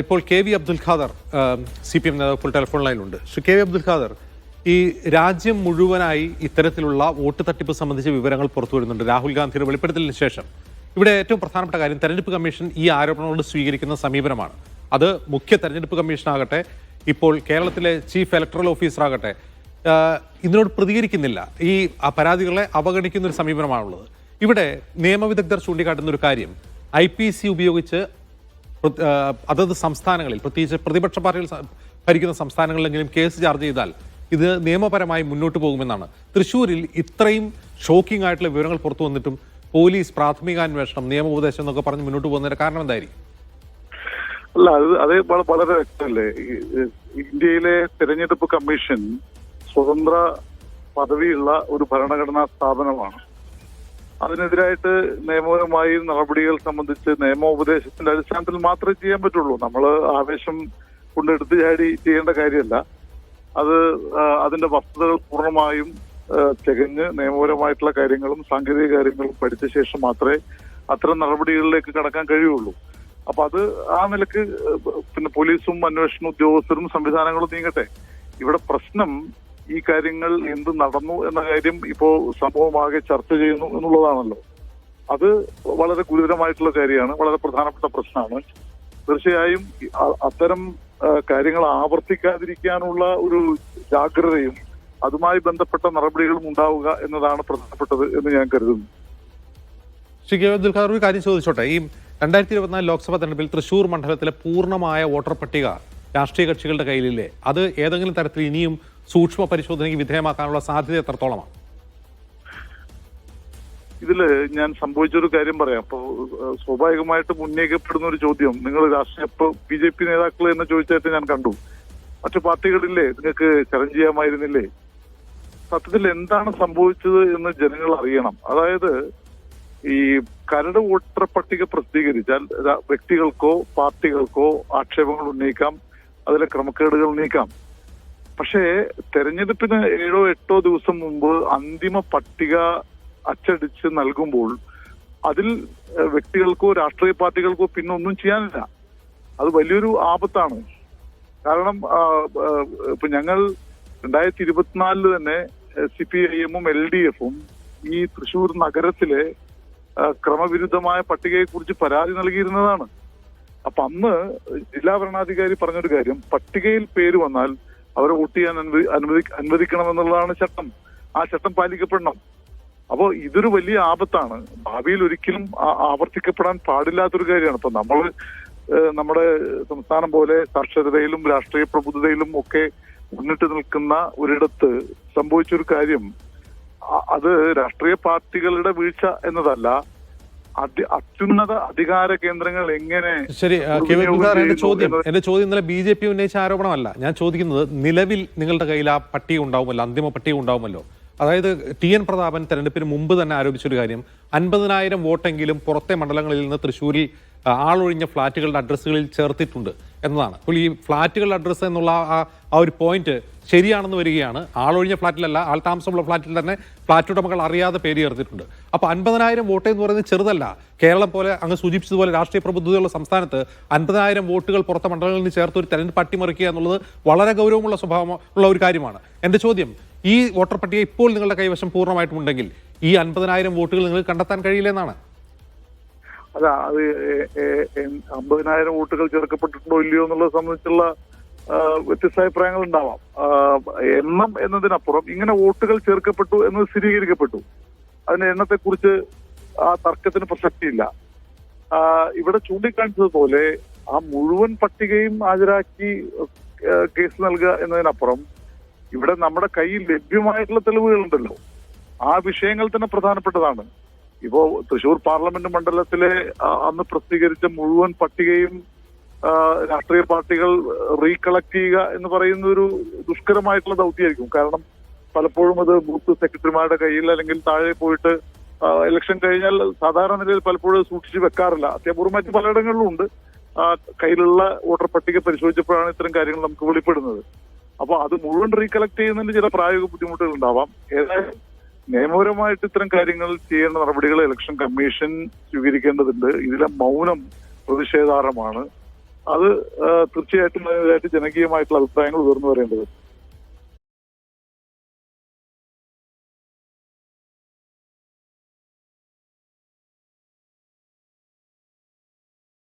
ഇപ്പോൾ K V Abdul Khader C P M നേതാവ് ഇപ്പോൾ ടെലിഫോൺ ലൈനിലുണ്ട് ശ്രീ കെ വി അബ്ദുൽ ഖാദർ ഈ രാജ്യം മുഴുവനായി ഇത്തരത്തിലുള്ള വോട്ട് തട്ടിപ്പ് സംബന്ധിച്ച വിവരങ്ങൾ പുറത്തു വരുന്നുണ്ട്. രാഹുൽ ഗാന്ധിയുടെ വെളിപ്പെടുത്തലിന് ശേഷം. ഇവിടെ ഏറ്റവും പ്രധാനപ്പെട്ട കാര്യം തെരഞ്ഞെടുപ്പ് കമ്മീഷൻ ഈ ആരോപണങ്ങളോട് സ്വീകരിക്കുന്ന സമീപനമാണ്. അത് മുഖ്യ തെരഞ്ഞെടുപ്പ് കമ്മീഷനാകട്ടെ ഇപ്പോൾ കേരളത്തിലെ ചീഫ് ഇലക്ടറൽ ഓഫീസറാകട്ടെ ഇതിനോട് പ്രതികരിക്കുന്നില്ല. ഈ പരാതികളെ അവഗണിക്കുന്ന ഒരു സമീപനമാണുള്ളത്. ഇവിടെ നിയമവിദഗ്ധർ ചൂണ്ടിക്കാട്ടുന്ന ഒരു കാര്യം ഐ പി സി ഉപയോഗിച്ച് അതത് സംസ്ഥാനങ്ങളിൽ പ്രത്യേകിച്ച് പ്രതിപക്ഷ പാർട്ടികൾ ഭരിക്കുന്ന സംസ്ഥാനങ്ങളിലെങ്കിലും കേസ് ചാർജ് ചെയ്താൽ ഇത് നിയമപരമായി മുന്നോട്ട് പോകുമെന്നാണ്. തൃശ്ശൂരിൽ ഇത്രയും ഷോക്കിംഗ് ആയിട്ടുള്ള വിവരങ്ങൾ പുറത്തു വന്നിട്ടും പോലീസ് പ്രാഥമികാന്വേഷണം നിയമോപദേശം എന്നൊക്കെ പറഞ്ഞ് മുന്നോട്ട് പോകുന്നതിന്റെ കാരണം എന്തായിരിക്കും? അല്ല അത് അത് വള- വളരെ വ്യക്തമല്ലേ? ഇന്ത്യയിലെ തെരഞ്ഞെടുപ്പ് കമ്മീഷൻ സ്വതന്ത്ര പദവിയുള്ള ഒരു ഭരണഘടനാ സ്ഥാപനമാണ്. അതിനെതിരായിട്ട് നിയമപരമായി നടപടികൾ സംബന്ധിച്ച് നിയമോപദേശത്തിന്റെ അടിസ്ഥാനത്തിൽ മാത്രമേ ചെയ്യാൻ പറ്റുള്ളൂ. നമ്മൾ ആവേശം കൊണ്ട് എടുത്തു ചാടി ചെയ്യേണ്ട കാര്യമല്ല. അത് അതിന്റെ വസ്തുതകൾ പൂർണമായും തികഞ്ഞ് നിയമപരമായിട്ടുള്ള കാര്യങ്ങളും സാങ്കേതിക കാര്യങ്ങളും പഠിച്ച ശേഷം മാത്രമേ അത്തരം നടപടികളിലേക്ക് കടക്കാൻ കഴിയുള്ളൂ. അപ്പൊ അത് ആ നിലയ്ക്ക് പിന്നെ പോലീസും അന്വേഷണ ഉദ്യോഗസ്ഥരും സംവിധാനങ്ങളും നീങ്ങട്ടെ. ഇവിടെ പ്രശ്നം ഈ കാര്യങ്ങൾ എന്ത് നടന്നു എന്ന കാര്യം ഇപ്പോ സംഭവമാകെ ചർച്ച ചെയ്യുന്നു എന്നുള്ളതാണല്ലോ. അത് വളരെ ഗുരുതരമായിട്ടുള്ള കാര്യമാണ് വളരെ പ്രധാനപ്പെട്ട പ്രശ്നമാണ്. തീർച്ചയായും അത്തരം കാര്യങ്ങൾ ആവർത്തിക്കാതിരിക്കാനുള്ള ഒരു ജാഗ്രതയും അതുമായി ബന്ധപ്പെട്ട നടപടികളും ഉണ്ടാവുക എന്നതാണ് പ്രധാനപ്പെട്ടത് എന്ന് ഞാൻ കരുതുന്നു. ശ്രീ കെ ഒരു കാര്യം ചോദിച്ചോട്ടെ? ഈ രണ്ടായിരത്തി ഇരുപത്തിനാല് ലോക്സഭാ തെരഞ്ഞെടുപ്പിൽ തൃശൂർ മണ്ഡലത്തിലെ പൂർണമായ വോട്ടർ പട്ടിക രാഷ്ട്രീയ കക്ഷികളുടെ കയ്യിലില്ലേ? അത് ഏതെങ്കിലും തരത്തിൽ ഇനിയും സൂക്ഷ്മ പരിശോധനയ്ക്ക് വിധേയമാക്കാനുള്ള സാധ്യത എത്രത്തോളമാണ്? ഇതിൽ ഞാൻ സംഭവിച്ചൊരു കാര്യം പറയാം. അപ്പോൾ സ്വാഭാവികമായിട്ടും ഉന്നയിക്കപ്പെടുന്ന ഒരു ചോദ്യം. നിങ്ങൾ രാഷ്ട്രീയ ഇപ്പൊ ബി ജെ പി നേതാക്കൾ എന്ന് ചോദിച്ചായിട്ട് ഞാൻ കണ്ടു. മറ്റു പാർട്ടികളില്ലേ? നിങ്ങൾക്ക് ചലഞ്ച് ചെയ്യാമായിരുന്നില്ലേ? സത്യത്തിൽ എന്താണ് സംഭവിച്ചത് എന്ന് ജനങ്ങൾ അറിയണം. അതായത് ഈ കരട് വോട്ടർ പട്ടിക പ്രസിദ്ധീകരിച്ചാൽ വ്യക്തികൾക്കോ പാർട്ടികൾക്കോ ആക്ഷേപങ്ങൾ ഉന്നയിക്കാം. അതിലെ ക്രമക്കേടുകൾ നീക്കാം. പക്ഷേ തെരഞ്ഞെടുപ്പിന് ഏഴോ എട്ടോ ദിവസം മുമ്പ് അന്തിമ പട്ടിക അച്ചടിച്ച് നൽകുമ്പോൾ അതിൽ വ്യക്തികൾക്കോ രാഷ്ട്രീയ പാർട്ടികൾക്കോ പിന്നെ ഒന്നും ചെയ്യാനില്ല. അത് വലിയൊരു ആപത്താണ്. കാരണം ഇപ്പൊ ഞങ്ങൾ രണ്ടായിരത്തി ഇരുപത്തിനാലിൽ തന്നെ സി പി ഐ എമ്മും എൽ ഡി എഫും ഈ തൃശൂർ നഗരത്തിലെ ക്രമവിരുദ്ധമായ പട്ടികയെക്കുറിച്ച് പരാതി നൽകിയിരുന്നതാണ്. അപ്പൊ അന്ന് ജില്ലാ ഭരണാധികാരി പറഞ്ഞൊരു കാര്യം പട്ടികയിൽ പേര് വന്നാൽ അവരെ വോട്ട് ചെയ്യാൻ അനുവദി അനുവദി അനുവദിക്കണമെന്നുള്ളതാണ് ചട്ടം. ആ ചട്ടം പാലിക്കപ്പെടണം. അപ്പോ ഇതൊരു വലിയ ആപത്താണ്. ഭാവിയിൽ ഒരിക്കലും ആവർത്തിക്കപ്പെടാൻ പാടില്ലാത്തൊരു കാര്യമാണ്. ഇപ്പൊ നമ്മൾ നമ്മുടെ സംസ്ഥാനം പോലെ സാക്ഷരതയിലും രാഷ്ട്രീയ പ്രബുദ്ധതയിലും ഒക്കെ മുന്നിട്ട് നിൽക്കുന്ന ഒരിടത്ത് സംഭവിച്ചൊരു കാര്യം അത് രാഷ്ട്രീയ പാർട്ടികളുടെ വീഴ്ച എന്നതല്ല അത്യുന്നത അധികാര കേന്ദ്രങ്ങൾ എങ്ങനെ ശരി എന്റെ ചോദ്യം. എന്റെ ചോദ്യം ഇന്നലെ ബി ജെ പി ഉന്നയിച്ച ആരോപണമല്ല. ഞാൻ ചോദിക്കുന്നത് നിലവിൽ നിങ്ങളുടെ കയ്യിൽ ആ പട്ടിക ഉണ്ടാവുമല്ലോ അന്തിമ പട്ടിക ഉണ്ടാവുമല്ലോ. അതായത് ടി എൻ പ്രതാപൻ തെരഞ്ഞെടുപ്പിന് മുമ്പ് തന്നെ ആരോപിച്ചൊരു കാര്യം അൻപതിനായിരം വോട്ടെങ്കിലും പുറത്തെ മണ്ഡലങ്ങളിൽ നിന്ന് തൃശ്ശൂരിൽ ആളൊഴിഞ്ഞ ഫ്ളാറ്റുകളുടെ അഡ്രസ്സുകളിൽ ചേർത്തിട്ടുണ്ട് എന്നതാണ്. അപ്പോൾ ഈ ഫ്ളാറ്റുകളുടെ അഡ്രസ്സ് എന്നുള്ള ആ ഒരു പോയിന്റ് ശരിയാണെന്ന് വരികയാണ്. ആളൊഴിഞ്ഞ ഫ്ളാറ്റിലല്ല ആൾ താമസമുള്ള ഫ്ളാറ്റിൽ തന്നെ ഫ്ളാറ്റ് ഉടമകൾ അറിയാതെ പേര് ചേർത്തിട്ടുണ്ട്. അപ്പോൾ അൻപതിനായിരം വോട്ട് എന്ന് പറയുന്നത് ചെറുതല്ല. കേരളം പോലെ അങ്ങ് സൂചിപ്പിച്ചതുപോലെ രാഷ്ട്രീയ പ്രബുദ്ധതയുള്ള സംസ്ഥാനത്ത് അൻപതിനായിരം വോട്ടുകൾ പുറത്തെ മണ്ഡലങ്ങളിൽ നിന്ന് ചേർത്ത് ഒരു തെരഞ്ഞെടുപ്പ് അട്ടിമറിക്കുക എന്നുള്ളത് വളരെ ഗൗരവമുള്ള സ്വഭാവം ഉള്ള ഒരു കാര്യമാണ്. എന്റെ ചോദ്യം ഈ വോട്ടർ പട്ടിക ഇപ്പോൾ നിങ്ങളുടെ കൈവശം പൂർണമായിട്ടുമുണ്ടെങ്കിൽ ഈ അൻപതിനായിരം വോട്ടുകൾ നിങ്ങൾക്ക് കണ്ടെത്താൻ കഴിയില്ലെന്നാണ് അല്ല അത് അമ്പതിനായിരം വോട്ടുകൾ ചേർക്കപ്പെട്ടിട്ടുണ്ടോ ഇല്ലയോ എന്നുള്ളത് സംബന്ധിച്ചുള്ള വ്യത്യസ്ത അഭിപ്രായങ്ങൾ ഉണ്ടാവാം. എണ്ണം എന്നതിനപ്പുറം ഇങ്ങനെ വോട്ടുകൾ ചേർക്കപ്പെട്ടു എന്നത് സ്ഥിരീകരിക്കപ്പെട്ടു. അതിന്റെ എണ്ണത്തെക്കുറിച്ച് ആ തർക്കത്തിന് പ്രസക്തിയില്ല ഇവിടെ ചൂണ്ടിക്കാണിച്ചതുപോലെ ആ മുഴുവൻ പട്ടികയും ഹാജരാക്കി കേസ് നൽകുക എന്നതിനപ്പുറം ഇവിടെ നമ്മുടെ കയ്യിൽ ലഭ്യമായിട്ടുള്ള തെളിവുകളുണ്ടല്ലോ. ആ വിഷയങ്ങൾ തന്നെ പ്രധാനപ്പെട്ടതാണ്. ഇപ്പോ തൃശൂർ പാർലമെന്റ് മണ്ഡലത്തിലെ അന്ന് പ്രസിദ്ധീകരിച്ച മുഴുവൻ പട്ടികയും രാഷ്ട്രീയ പാർട്ടികൾ റീകളക്ട് ചെയ്യുക എന്ന് പറയുന്ന ഒരു ദുഷ്കരമായിട്ടുള്ള ദൗത്യമായിരിക്കും. കാരണം പലപ്പോഴും അത് ബൂത്ത് സെക്രട്ടറിമാരുടെ കയ്യിൽ അല്ലെങ്കിൽ താഴെ പോയിട്ട് ഇലക്ഷൻ കഴിഞ്ഞാൽ സാധാരണ നിലയിൽ പലപ്പോഴും സൂക്ഷിച്ചു വെക്കാറില്ല. അത്യാപൂർവമായിട്ട് പലയിടങ്ങളിലും ഉണ്ട്. കയ്യിലുള്ള വോട്ടർ പട്ടിക പരിശോധിച്ചപ്പോഴാണ് ഇത്തരം കാര്യങ്ങൾ നമുക്ക് വെളിപ്പെടുന്നത്. അപ്പൊ അത് മുഴുവൻ റീകളക്ട് ചെയ്യുന്നതിന് ചില പ്രായോഗിക ബുദ്ധിമുട്ടുകൾ ഉണ്ടാവാം ഏതായാലും നിയമപരമായിട്ട് ഇത്തരം കാര്യങ്ങൾ ചെയ്യേണ്ട നടപടികൾ ഇലക്ഷൻ കമ്മീഷൻ സ്വീകരിക്കേണ്ടതുണ്ട്. ഇതിലെ മൗനം പ്രതിഷേധാർഹമാണ്. അത് തീർച്ചയായിട്ടും അതിനെതിരായിട്ട് ജനകീയമായിട്ടുള്ള അഭിപ്രായങ്ങൾ ഉയർന്നു വരേണ്ടത്